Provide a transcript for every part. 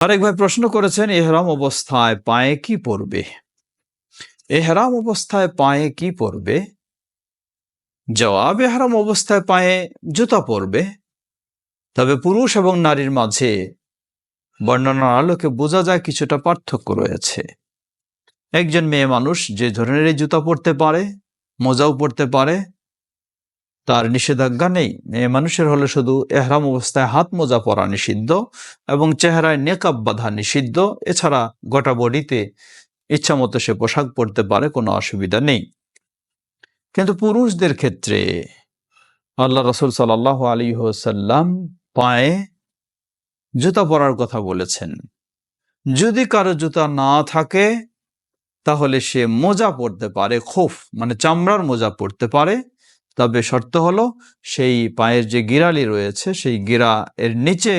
আরেক ভাই প্রশ্ন করেছেন, এহরাম অবস্থায় পায়ে কি পরবে এহরাম অবস্থায় পায়ে কি পরবে জবাব, এহরাম অবস্থায় পায়ে জুতা পরবে তবে পুরুষ এবং নারীর মাঝে বর্ণনার আলোকে বোঝা যায় কিছুটা পার্থক্য রয়েছে। একজন মেয়ে মানুষ যে ধরনের জুতা পরতে পারে, মোজাও পরতে পারে তার নিষেধাজ্ঞা নেই। মানুষের হলে শুধু এহরাম অবস্থায় হাত মোজা পরা নিষিদ্ধ এবং চেহারায় নেকাব বাঁধা নিষিদ্ধ। এছাড়া গোটা বডিতে ইচ্ছা মতো সে পোশাক পরতে পারে, কোনো অসুবিধা নেই। কিন্তু পুরুষদের ক্ষেত্রে আল্লাহ রসুল সাল্লাহ আলী হোসাল্লাম পায়ে জুতা পরার কথা বলেছেন। যদি কারও জুতা না থাকে, তাহলে সে মোজা পরতে পারে, খোফ মানে চামড়ার মোজা পরতে পারে। তবে শর্ত হলো, সেই পায়ের যে গিরালি রয়েছে, সেই গিরা এর নিচে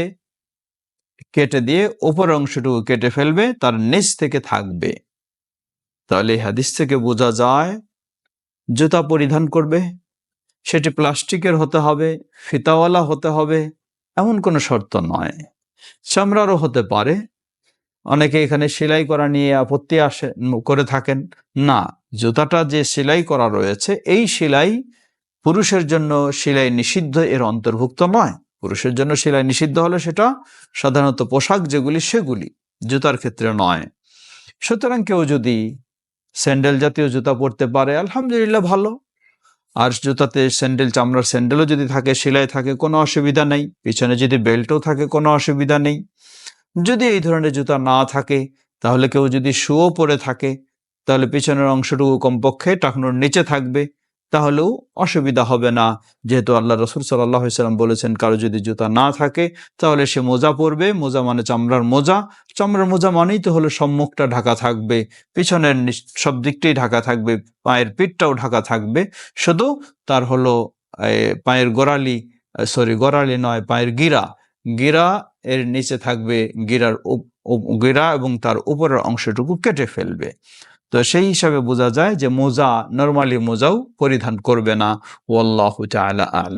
কেটে দিয়ে উপর অংশটুকু কেটে ফেলবে, তার নিচ থেকে থাকবে। তাহলে হাদিস থেকে বোঝা যায়, জুতা পরিধান করবে, সেটি প্লাস্টিকের হতে হবে, ফিতাওয়ালা হতে হবে, এমন কোনো শর্ত নয়। চামড়ারও হতে পারে। অনেকে এখানে সেলাই করা নিয়ে আপত্তি আসে, করে থাকেন, না, জুতাটা যে সেলাই করা রয়েছে, এই সেলাই পুরুষের জন্য সেলাই নিষিদ্ধ এর অন্তর্ভুক্ত নয়। পুরুষের জন্য সেলাই নিষিদ্ধ হলে সেটা সাধারণত পোশাক যেগুলি সেগুলি, জুতার ক্ষেত্রে নয়। সুতরাং কেউ যদি স্যান্ডেল জাতীয় জুতা পরতে পারে, আলহামদুলিল্লাহ ভালো। আর জুতাতে স্যান্ডেল, চামড়ার স্যান্ডেলও যদি থাকে, সেলাই থাকে, কোনো অসুবিধা নেই। পিছনে যদি বেল্টও থাকে, কোনো অসুবিধা নেই। যদি এই ধরনের জুতা না থাকে, তাহলে কেউ যদি শুও পরে থাকে, তাহলে পিছনের অংশটুকু কমপক্ষে টাকনোর নিচে থাকবে। তাহলেও অসুবিধা হবে না। যেহেতু আল্লাহ রসুল সাল্লাহ সাল্লাম বলেছেন, কারও যদি জুতা না থাকে, তাহলে সে মোজা পরবে। মোজা মানে চামড়ার মোজা। চামড়ার মোজা মানেই তো হলো সম্মুখটা ঢাকা থাকবে, পিছনের সব দিকটাই ঢাকা থাকবে, পায়ের পিঠটাও ঢাকা থাকবে। শুধু তার হলো পায়ের গোড়ালি সরি গোড়ালি নয়, পায়ের গিরা। গিরা এর নিচে থাকবে, গিরার গিরা এবং তার উপরের অংশটুকু কেটে ফেলবে। তো সেই হিসাবে বোঝা যায় যে মোজা নর্মালি মোজাও পরিধান করবে না। ওল্লাহ আলা আলম।